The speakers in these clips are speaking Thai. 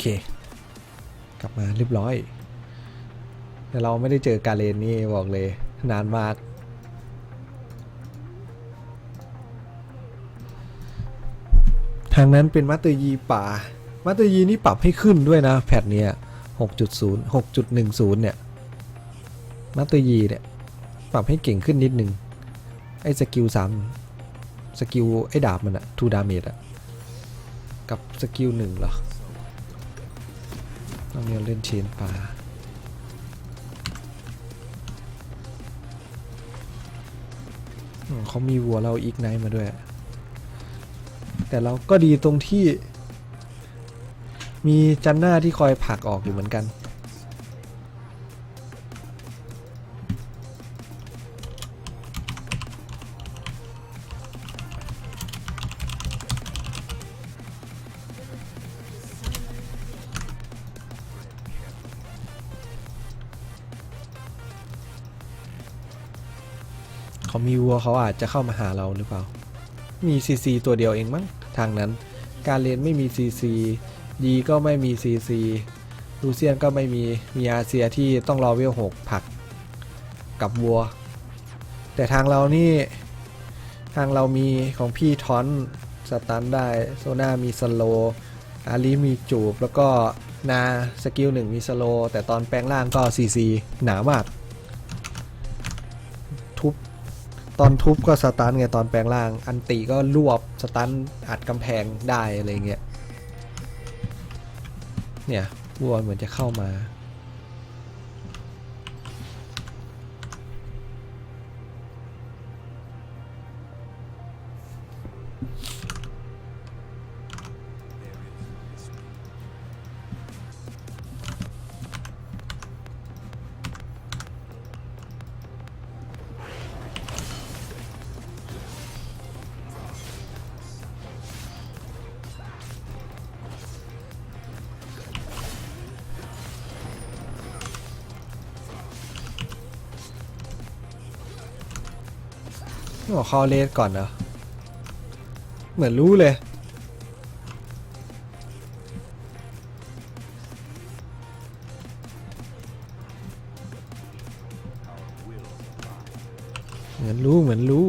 อเค กลับมาเรียบร้อย แต่เราไม่ได้เจอกาเลนนี่บอกเลย นานมาก ทางนั้นเป็นมาสเตอร์ยีป่า มาสเตอร์ยีนี่ปรับให้ขึ้นด้วยนะ แพทเนี้ย6.0 6.10 เนี่ย มาสเตอร์ยีเนี่ย ปรับให้เก่งขึ้นนิดนึง ไอ้สกิลสามสกิลไอ้ดาบมันอะทูดาเมจอะกับสกิลหนึ่งเหรอ ต้องเรียเล่นเชนป่าเขามีวัวเราอีกไนท์มาด้วย แต่เราก็ดีตรงที่ มีจันหน้าที่คอยผลักออกอยู่เหมือนกัน เขามีวัวเขาอาจจะเข้ามาหาเราหรือเปล่า มีซีซีตัวเดียวเองมั้งทางนั้น การเรียนไม่มีซีซีดีก็ไม่มีซีซีลูเซียนก็ไม่มีมีอาเซียที่ต้องรอเวลหกผักกับวัว แต่ทางเรานี่ทางเรามีของพี่ทอนสตันได้โซนามีสโลอาลีมีจูบ แล้วก็นาสกิลหนึ่งมีสโลแต่ตอนแปลงร่างก็ซีซีหนามาก ทุบ ตอนทุบก็สตันไงตอนแปลงร่าง อันตีก็รวบสตันอัดกำแพงได้อะไรเงี้ย เนี่ยวัวเหมือนจะเข้ามา ข้อเลสก่อนเนาะเหมือนรู้เลย เหมือนรู้เหมือนรู้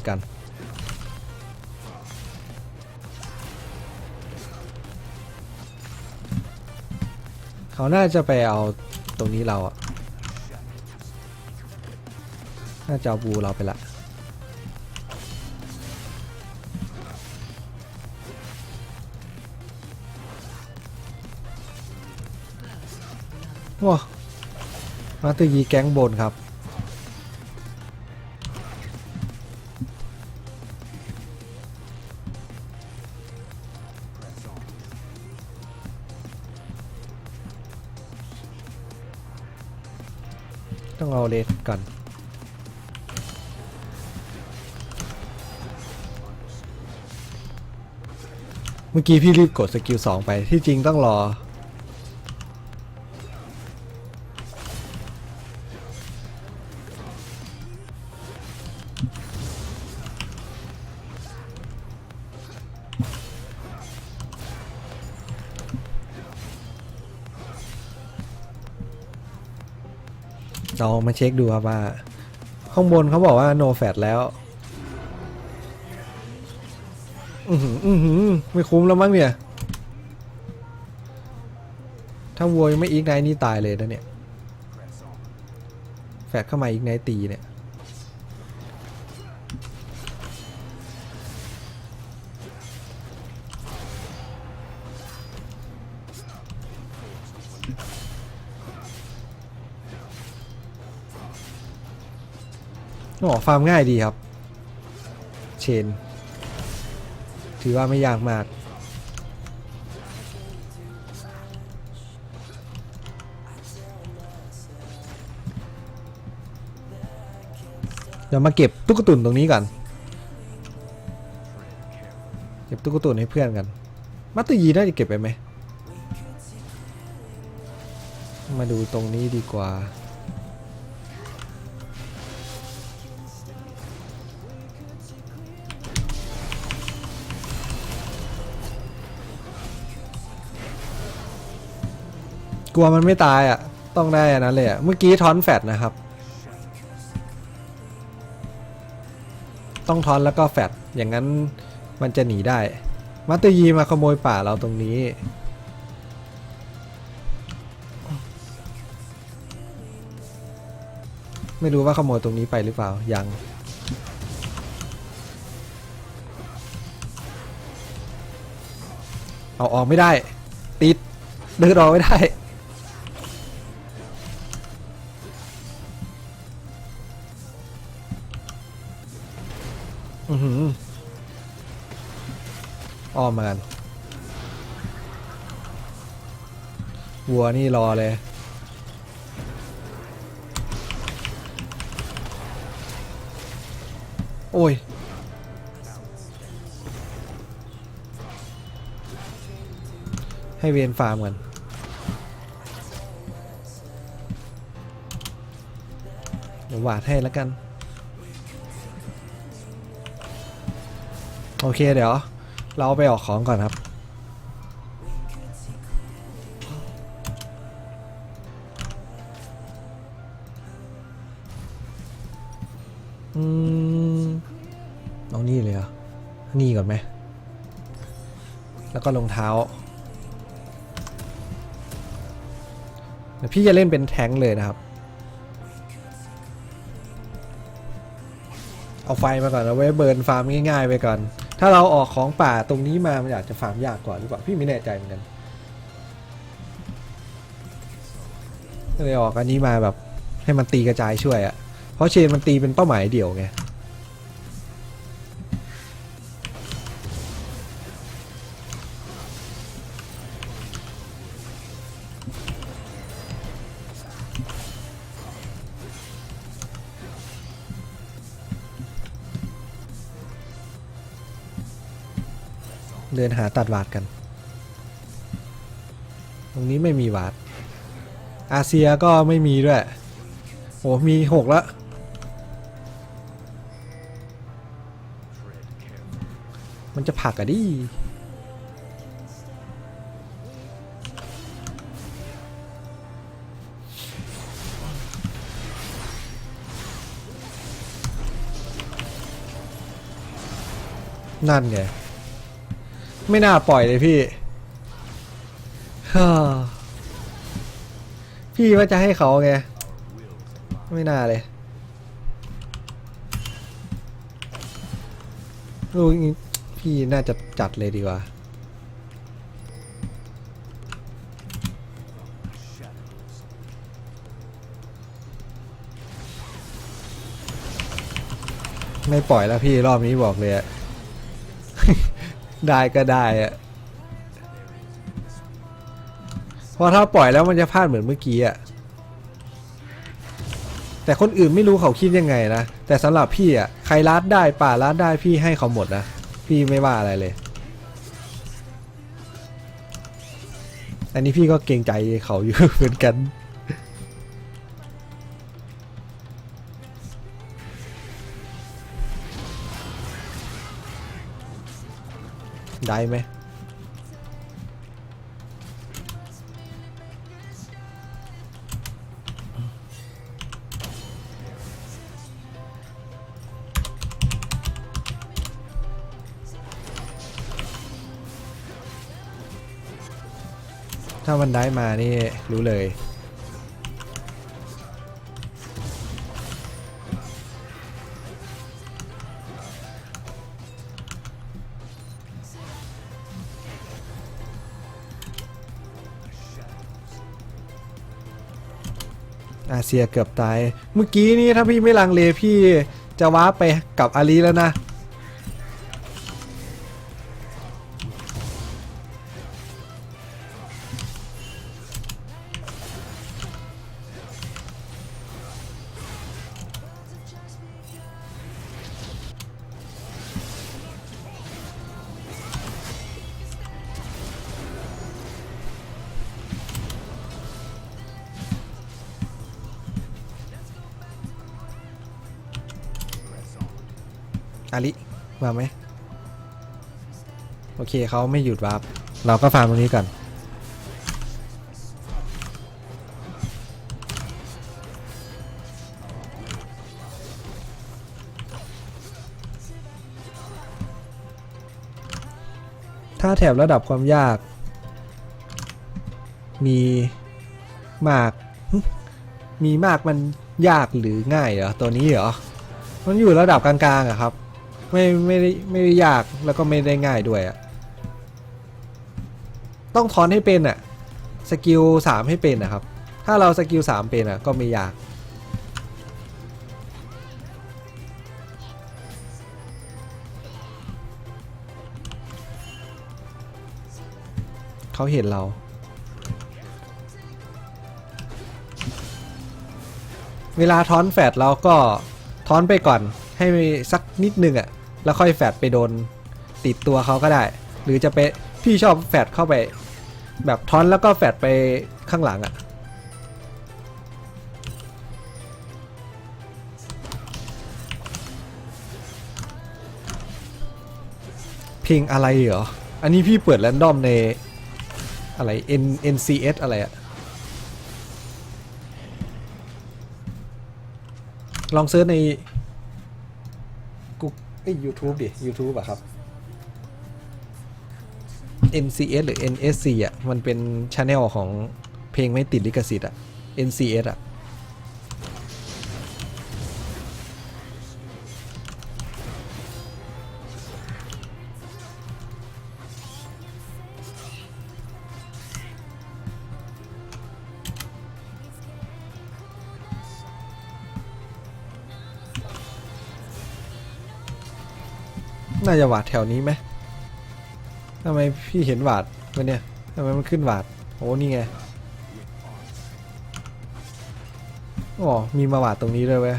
ตามไปกัน เขาน่าจะไปเอาตรงนี้เราอะน่าจะเอาบูเราไปละว้ามาตอร์ยีแก๊งบนครับ เอาเลสก่อนเมื่อกี้พี่รีบกดสกิล2ไปที่จริงต้องรอ เรามาเช็คดูครับว่า ข้างบนเขาบอกว่า no fat แล้ว อือหืออือหือไม่คุ้มแล้วมั้งเนี่ย ถ้าวัวยังไม่อีกไนนี่ตายเลยนะเนี่ย แฟดเข้ามาอีกไนตีเนี่ย อ๋อฟาร์มง่ายดีครับ เชน ถือว่าไม่ยากมาก เดี๋ยวมาเก็บตุ๊กตุนตรงนี้ก่อน เก็บตุ๊กตุนให้เพื่อนกัน มัตตยีน่าจะเก็บไปไหม มาดูตรงนี้ดีกว่า ลัวมันไม่ตายอะ ต้องได้อันนั้นเลยอะ เมื่อกี้ทอนแฟดนะครับ ต้องทอนแล้วก็แฟดอย่างนั้นมันจะหนีได้ มัตเตอร์ยีมาขโมยป่าเราตรงนี้ ไม่รู้ว่าขโมยตรงนี้ไปหรือเปล่า ยังเอาออกไม่ได้ ติดเดินออกไม่ได้ อมมากัน วัวนี่รอเลย โอ้ย ให้เวียนฟาร์มกันเดี๋ยวหวาดให้แล้วกัน โอเคเดี๋ยว เราไปออกของก่อนครับ อืมเอานี่เลยเหรอ นี่ก่อนไหม แล้วก็รองเท้าเดี๋ยวพี่จะเล่นเป็นแท้งเลยนะครับ เอาไฟมาก่อนเอาไว้เบิร์นฟาร์มง่ายๆไปก่อน ถ้าเราออกของป่าตรงนี้มา มันอาจจะฟาร์มยากกว่าหรือเปล่าพี่ไม่แน่ใจเหมือนกันก็เลยออกอันนี้มาแบบให้มันตีกระจายช่วยอะเพราะเชนมันตีเป็นเป้าหมายเดี่ยวไง ดินหาตัดวาดกัน ตรงนี้ไม่มีวาด อาเซียก็ไม่มีด้วยโอ้มีหกล้วมันจะผักอะดินั่นไง ไม่น่าปล่อยเลยพี่พี่ว่าจะให้เขาไง ไม่น่าเลย ลูกนี้พี่น่าจะจัดเลยดีกว่า ไม่ปล่อยแล้วพี่รอบนี้บอกเลยอะ ได้ก็ได้อะเพราะถ้าปล่อยแล้วมันจะพลาดเหมือนเมื่อกี้อะแต่คนอื่นไม่รู้เขาคิดยังไงนะ แต่สำหรับพี่อะใครรัดได้ป่ารัดได้พี่ให้เขาหมดนะ พี่ไม่ว่าอะไรเลย อันนี้พี่ก็เกรงใจเขาอยู่เหมือนกัน ได้ไหมถ้ามันได้มานี่รู้เลย เซียเกือบตาย เมื่อกี้นี่ถ้าพี่ไม่ลังเลพี่จะว้าไปกับอาลีแล้วนะ อาลิมาไหมโอเคเขาไม่หยุดวาร์ปเราก็ฟาร์มตรงนี้ก่อนถ้าแถบระดับความยาก มีมาก มีมากมันยากหรือง่ายเหรอ ตัวนี้เหรอ มันอยู่ระดับกลางๆอะครับ ไม่ไม่ได้ไม่ได้ยากแล้วก็ไม่ได้ง่ายด้วยอะต้องทอนให้เป็นอะสกิลสามให้เป็นนะครับ ถ้าเราสกิลสามเป็นอะก็ไม่ยาก เขาเห็นเราเวลาทอนแฟดเราก็ทอนไปก่อนให้สักนิดนึงอะ่ะ แล้วค่อยแฟดไปโดนติดตัวเขาก็ได้ หรือจะไปพี่ชอบแฟดเข้าไป แบบทอนแล้วก็แฟดไปข้างหลังอะ่ะเพลงอะไรเหรอ อันนี้พี่เปิดแรนดอมในอะไร N NCS อะไรอะลองเซิร์ชใน เอ้ย YouTube ดิ YouTube อะครับ NCS หรือ NSC อะมันเป็นช n แนลของเพลงไม่ติดลิขสิทธิ์อะ NCS อะ น่าจะหวาดแถวนี้ไหมทำไมพี่เห็นหวาดวันเนี้ยทำไมมันขึ้นหวาดโอ้นี่ไงอ๋อมีมาหวาดตรงนี้ด้วยเว้ย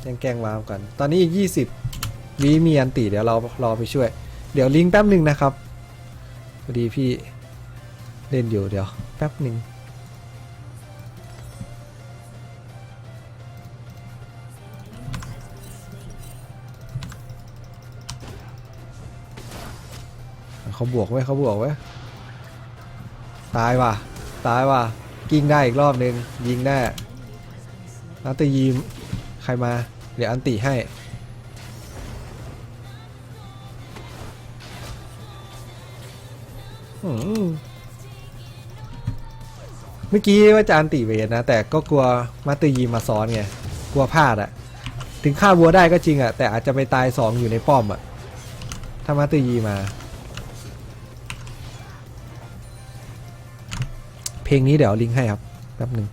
แจ้งแกล้งวามก่อนตอนนี้อีก 20วิมีอันติเดี๋ยวเรารอไปช่วย เดี๋ยวลิงก์แป๊บหนึ่งนะครับพอดีพี่เล่นอยู่เดี๋ยวแป๊บหนึ่ง เขาบวกไว้เขาบวกไว้ตายว่ะตายว่ะกิ้งได้อีกรอบนึงยิงแน่นัตเตอร์ยีมใครมาเดี๋ยวอันติให้เมื่อกี้ว่าจะอันติเวทนะ แต่ก็กลัวมาตอร์ยีมาซ้อนไงกลัวพลาดอะถึงฆ่าวัวได้ก็จริงอะแต่อาจจะไปตายสองอยู่ในป้อมอะถ้ามาตอร์ยีมา เพลงนี้เดี๋ยวลิงก์ให้ครับแป๊บหนึ่ง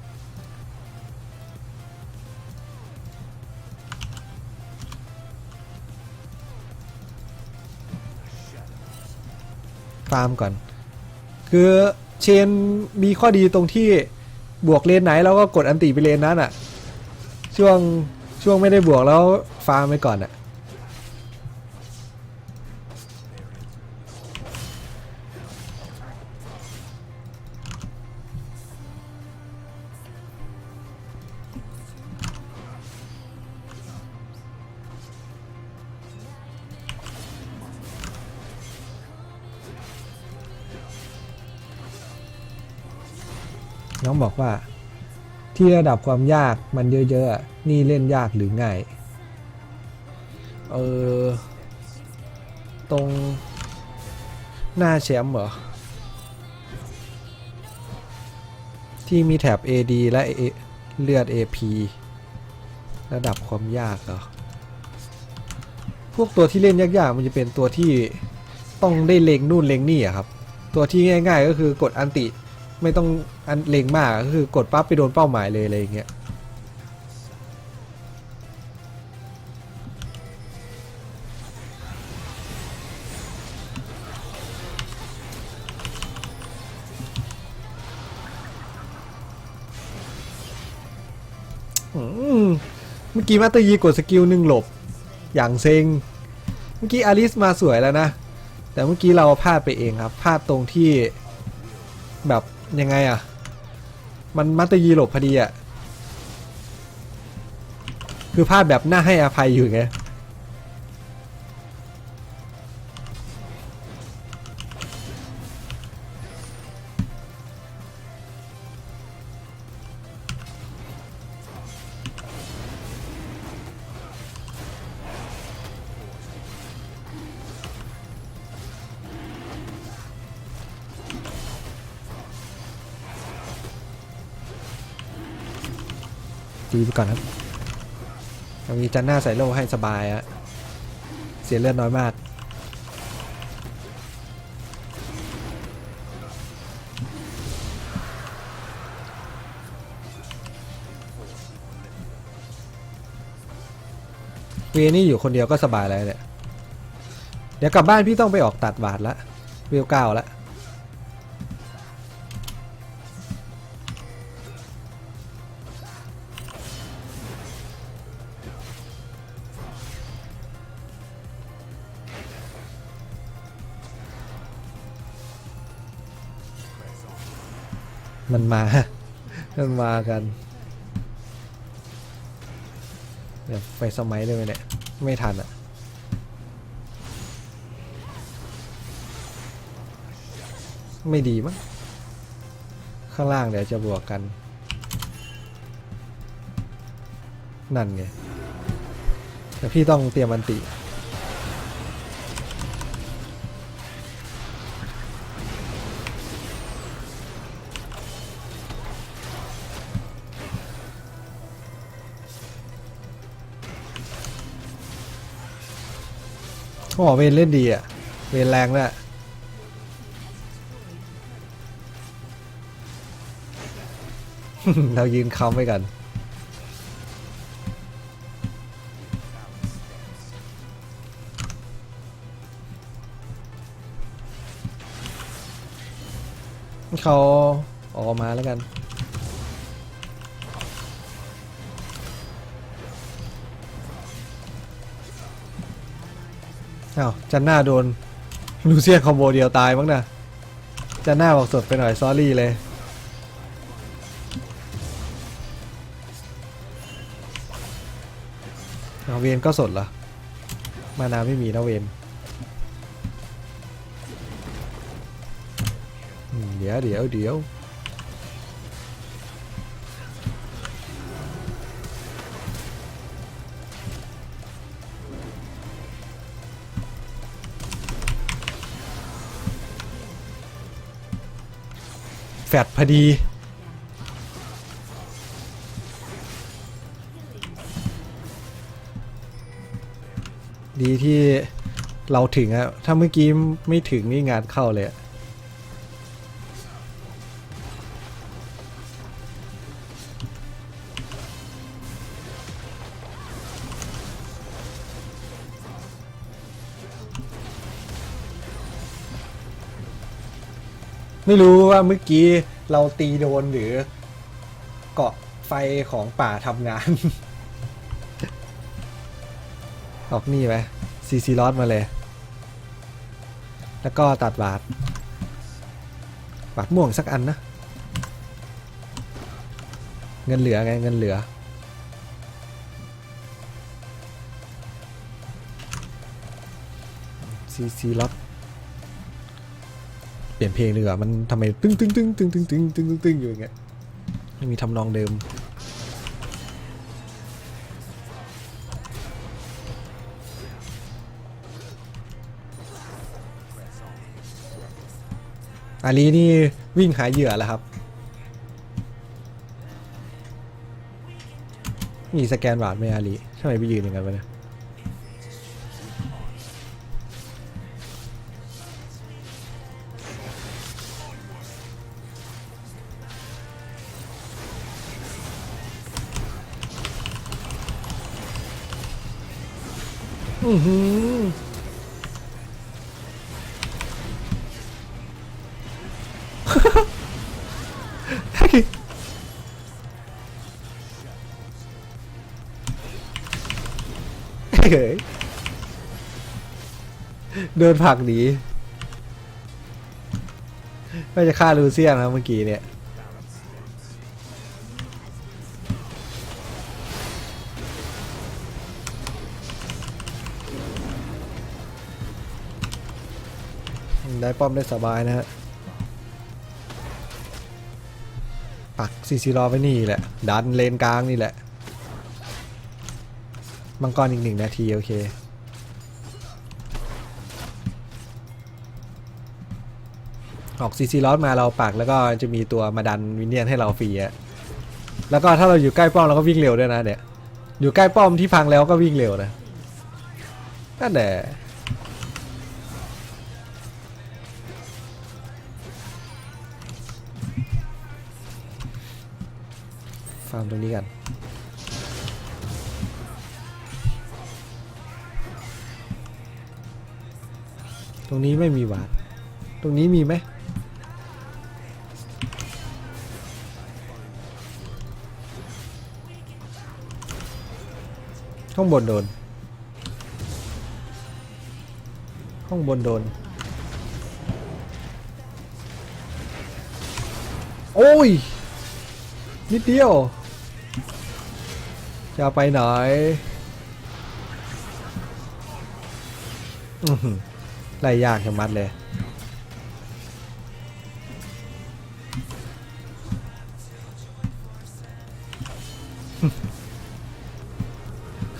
ฟาร์มก่อน คือเชนมีข้อดีตรงที่บวกเลนไหนเราก็กดอันติไปเลนนั้นอะช่วงช่วงไม่ได้บวกแล้วฟาร์มไปก่อนอะน้ บอกว่า ที่ระดับความยากมันเยอะๆ นี่เล่นยากหรือง่าย เออ ตรงหน้าแชมป์เหรอ ที่มีแถบ AD และ A เลือด AP ระดับความยากเหรอ พวกตัวที่เล่นยากๆ มันจะเป็นตัวที่ต้องได้เล็งนู่นเล็งนี่อะครับ ตัวที่ง่ายๆก็คือกดอันติ ไม่ต้องอันเล็งมากก็คือกดปั๊บไปโดนเป้าหมายเลยอะไรอย่างเงี้ยเมื่อกี้มาตยีกดสกิลหนึ่งหลบ อย่างเซ็ง เมื่อกี้อลิสมาสวยแล้วนะ แต่เมื่อกี้เราพลาดไปเองครับ พลาดตรงที่แบบ ยังไงอะ มันมัตรยีหลบพอดีอะ คือภาพแบบน่าให้อภัยอยู่ไง ไปก่อนครับยังมีจันหน้าใส่โล่ให้สบายอะเสียเลือดน้อยมาก เวนี่อยู่คนเดียวก็สบายแล้วเนี่ย เดี๋ยวกลับบ้านพี่ต้องไปออกตัดบาทละเวลเก้าละ มันมา มันมากันเดี๋ยวไปสมัยเลยไหมเนี่ยไม่ทันอะไม่ดีมั้งข้างล่างเดี๋ยวจะบวกกัน นั่นไงแต่พี่ต้องเตรียมอันติ โอ้เวนเล่นดีอะ เวนแรงด้วยอะเรายืนค้ำไว้กัน เขาออกมาแล้วกัน อ้าวจันหน้าโดนลูเซียคอมโบเดียวตายมั้งนะจันหน้าบอกสดไปหน่อยซอรี่เลยเอาเวนก็สดเหรอ มานาไม่มีนะเวนเดี๋ยวเดี๋ยวเดี๋ยว แฟดพอดี ดีที่เราถึงอะถ้าเมื่อกี้ไม่ถึงนี่งานเข้าเลยอะ ไม่รู้ว่าเมื่อกี้เราตีโดนหรือ เกาะไฟของป่าทำงาน ออกนี่ไหมซีซีลอสมาเลย แล้วก็ตัดบาทบาทม่วงสักอันนะ เงินเหลือไงเงินเหลือ ซีซีลอส เปลี่ยนเพลงดีกว่ามันทำไมตึ้งตึ้งตึ้งตึ้งตึ้งตึ้งตึ้งตึ้งตึ้งอยู่อย่างเงี้ยไม่มีทำนองเดิมอาลีนี่วิ่งหาเหยื่อแล้วครับ มีสแกนบาทไหมอาลีทำไมไปยืนอย่างนั้นวะเนี่ย เฮ้ยเดินผักหนีไม่จะฆ่าลูเซียนนะเมื่อกี้เนี่ย ป้อมได้สบายนะฮะปักซีซีรอไว้นี่แหละ ดันเลนกลางนี่แหละ มังกรอีกหนึ่งนาที โอเค ออกซีซีรอมาเราปักแล้วก็จะมีตัวมาดันวินเนียนให้เราฟรีอะแล้วก็ถ้าเราอยู่ใกล้ป้อมเราก็วิ่งเร็วด้วยนะเนี่ย อยู่ใกล้ป้อมที่พังแล้วก็วิ่งเร็วนะนั่นแหละาร์มตรงนี้กันตรงนี้ไม่มีวาร์ปตรงนี้มีไหมข้างบนโดน ข้างบนโดน โอ้ย นิดเดียว จะไปไหนไล่ยากชะมัดเลย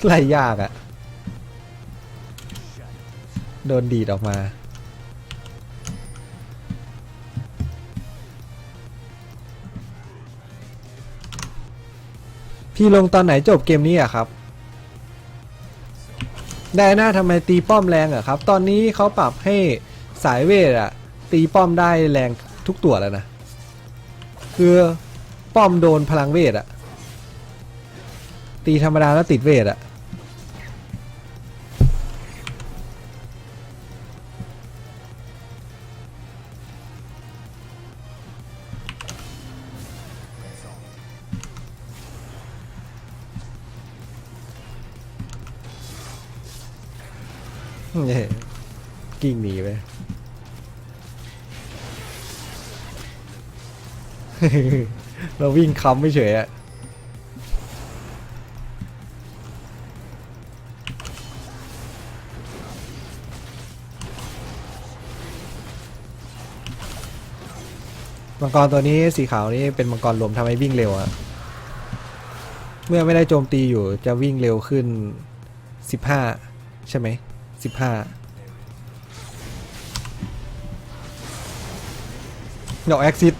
ไล่ยากอะโดนดีดออกมา พี่ลงตอนไหนจบเกมนี้อะครับ ได้นะทำไมตีป้อมแรงอะครับ ตอนนี้เขาปรับให้สายเวทอะตีป้อมได้แรงทุกตัวแล้วนะ คือป้อมโดนพลังเวทอะตีธรรมดาแล้วติดเวทอะ เราวิ่งค้ำไม่เฉยอะมังกรตัวนี้สีขาวนี้เป็นมังกรลมทำให้วิ่งเร็วอะเมื่อไม่ได้โจมตีอยู่จะวิ่งเร็วขึ้น 15 ใช่ไหม 15ดอกแอคซิส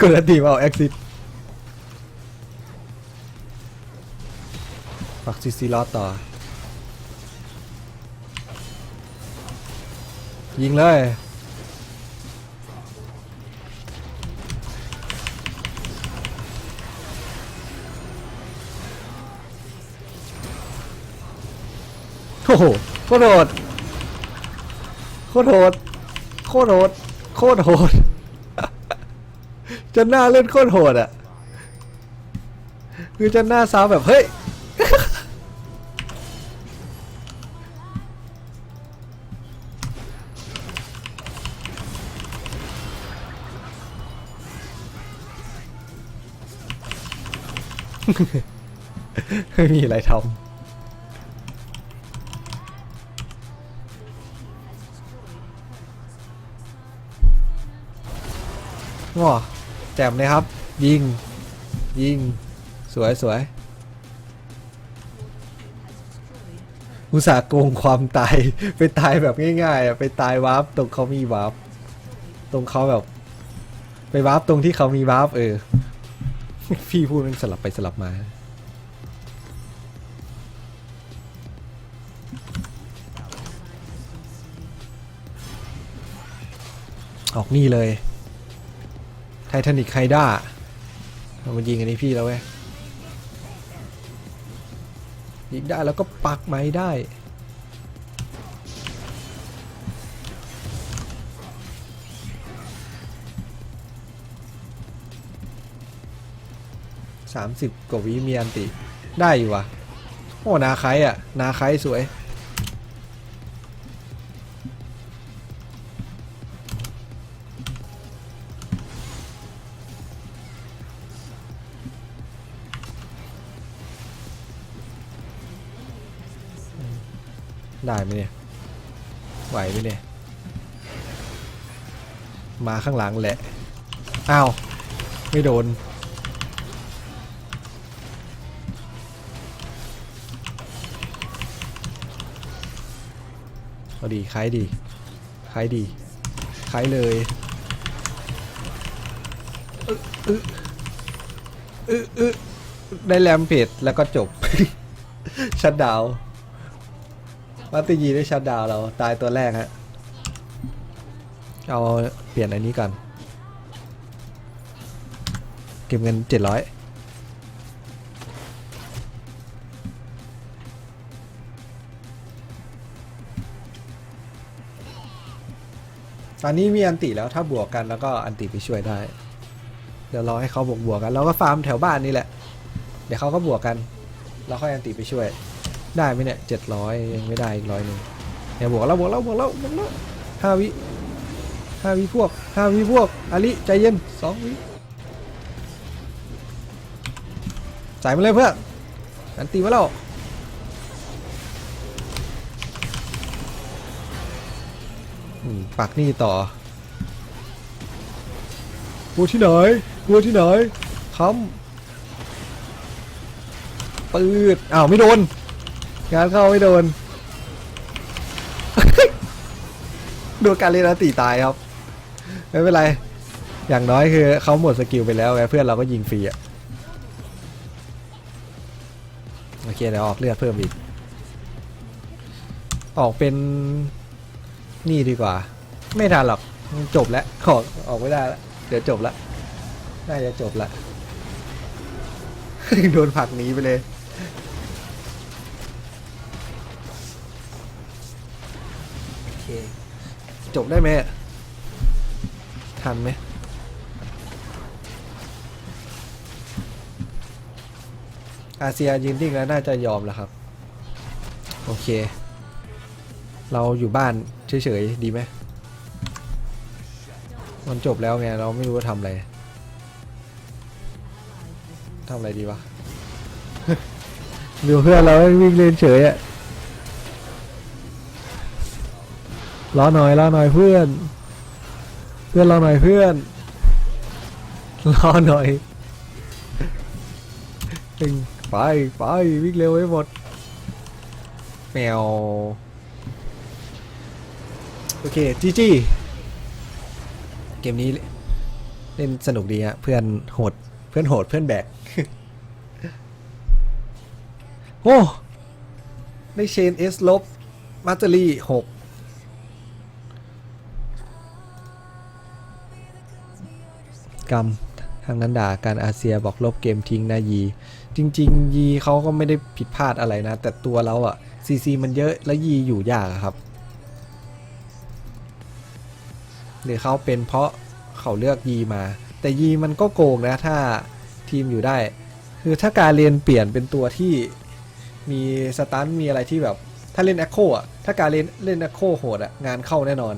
กดตีเอาแอคซิสปักซิซีลอตต่อ ยิงเลย โอ้โหโคตรโหดโคตรโหดโคตรโหดโคตรโหด จะหน้าเล่นโคตรโหดอะ คือจะหน้าซ้าวแบบ เฮ้ย ไม่มีอะไรทำว้า แจ่มเลยครับ ยิง ยิง สวยสวยอุตส่าห์โกงความตาย ไปตายแบบง่ายๆอะไปตายวาร์ปตรงเขามีวาร์ปตรงเขาแบบ ไปวาร์ปตรงที่เขามีวาร์ปเออ พี่พูดมันสลับไปสลับมาออกนี่เลย ไททานิกไฮด้าเอามายิงอันนี้พี่แล้วเว้ยยิงได้แล้วก็ปักไม้ได้สามสิบกว่าวิมีอันติ ได้อยู่วะโอ้นาไคอะ นาไคสวย ได้ไหมเนี่ย ไหวไหมเนี่ย มาข้างหลังแหละ อ้าว ไม่โดนเอาดีคล้ายดีคล้ายดีคล้ายเลยอึ๊ะอึ๊ะอึ๊ะอึ๊ะได้แรมเพจแล้วก็จบ ชัดดาว วัตติยีได้ชัดดาวเราตายตัวแรกฮะ เอาเปลี่ยนอันนี้ก่อน เก็บเงินเจ็ดร้อยตอนนี้มีอันติแล้วถ้าบวกกันแล้วก็อันติไปช่วยได้ เดี๋ยวรอให้เขาบวกบวกกันเราก็ฟาร์มแถวบ้านนี่แหละ เดี๋ยวเขาก็บวกกัน แล้วค่อยอันติไปช่วย ได้ไหมเนี่ยเจ็ดร้อยยังไม่ได้อีกร้อยหนึ่งเนี่ยบวกแล้วบวกแล้วบวกแล้วบวกแล้วห้าวิห้าวิพวกห้าวิพวกอาลิใจเย็นสองวิใส่มาเลยเพื่อนอันตีมาแล้วอืมปักนี่ต่อกัวที่ไหนกัวที่ไหนค้ำปืดอ้าวไม่โดน งานเข้าไม่โดนดนการเล่นอันตีตายครับ ไม่เป็นไร อย่างน้อยคือเขาหมดสกิลไปแล้วไงเพื่อนเราก็ยิงฟรีอะโอเคเดี๋ยวออกเลือดเพิ่มอีก ออกเป็นนี่ดีกว่า ไม่ทันหรอกจบแล้วออกออกไม่ได้แล้วเดี๋ยวจบละน่าจะจบละโดนผักหนีไปเลย เคจบได้ไหมทันไหมอาเซียยืนนิ่งแล้วน่าจะยอมแล้วครับ โอเค เราอยู่บ้านเฉยๆดีไหมมันจบแล้วไงเราไม่รู้ว่าทำอะไรทำอะไรดีวะดูเพื่อนเราวิ่งเล่นเฉยอะ รอหน่อยรอหน่อยเพื่อน เพื่อนรอหน่อยเพื่อนรอหน่อยตึงไปไปวิ่งเร็วให้หมดแมวโอเคจีจีเกมนี้เล่นสนุกดีฮะเพื่อนโหดเพื่อนโหดเพื่อนแบกโอ้ได้เชนเอสลบมาสเตอรี่หก กรรมทางนั้นด่าการอาเซียบอกลบเกมทิ้งนะยี จริง ๆ ยีเขาก็ไม่ได้ผิดพลาดอะไรนะ แต่ตัวเราอะซีซีมันเยอะแล้วยีอยู่ยากครับ หรือเขาเป็นเพราะเขาเลือกยีมา แต่ยีมันก็โกงนะถ้าทีมอยู่ได้ คือถ้าการเรียนเปลี่ยนเป็นตัวที่มีสตันมีอะไรที่แบบ ถ้าเล่นแอคโคอะถ้าการเล่นเล่นแอคโคโหดอะงานเข้าแน่นอน